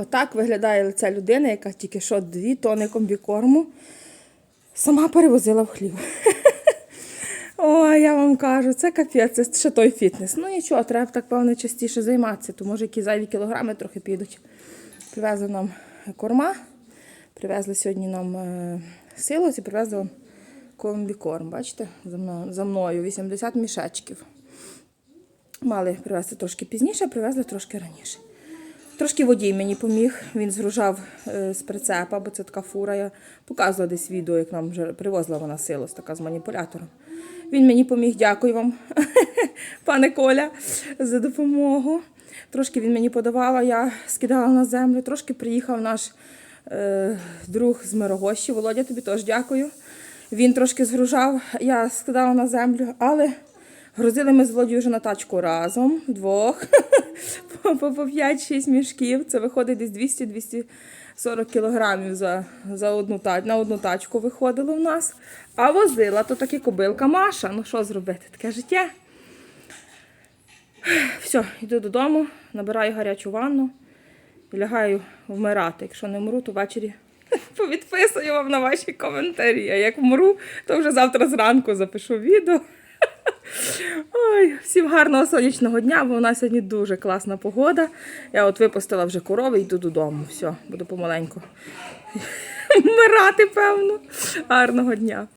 Отак виглядає лице людини, яка тільки що дві тони комбікорму сама перевозила в хлів. Ой, я вам кажу, це капець, це ще той фітнес. Ну нічого, треба так, певно, частіше займатися, то може якісь зайві кілограми трохи підуть. Привезли нам корма, привезли сьогодні нам е, силос і привезли вам комбікорм. Бачите, за мною 80 мішечків. Мали привезти трошки пізніше, привезли трошки раніше. Трошки водій мені поміг. Він згружав е, з прицепа, бо це така фура. Я показувала десь відео, як нам вже привозила вона силос, така з маніпулятором. Він мені поміг, дякую вам, пане Коля, за допомогу. Трошки він мені подавав, а я скидала на землю. Трошки приїхав наш е, друг з Мирогощі. Володя, тобі теж дякую. Він трошки згружав, я скидала на землю, але грузили ми з Володією вже на тачку разом, вдвох, по, по, по 5-6 мішків. Це виходить десь 200-240 кілограмів за, за одну, на одну тачку виходило в нас. А возила то таки кобилка Маша. Ну що зробити? Таке життя. Все, йду додому, набираю гарячу ванну і лягаю вмирати. Якщо не вмру, то ввечері повідписую вам на ваші коментарі. А як вмру, то вже завтра зранку запишу відео. Ой, всім гарного сонячного дня, бо у нас сьогодні дуже класна погода. Я от випустила вже корови йду додому. Все, буду помаленьку вмирати, певно. Гарного дня.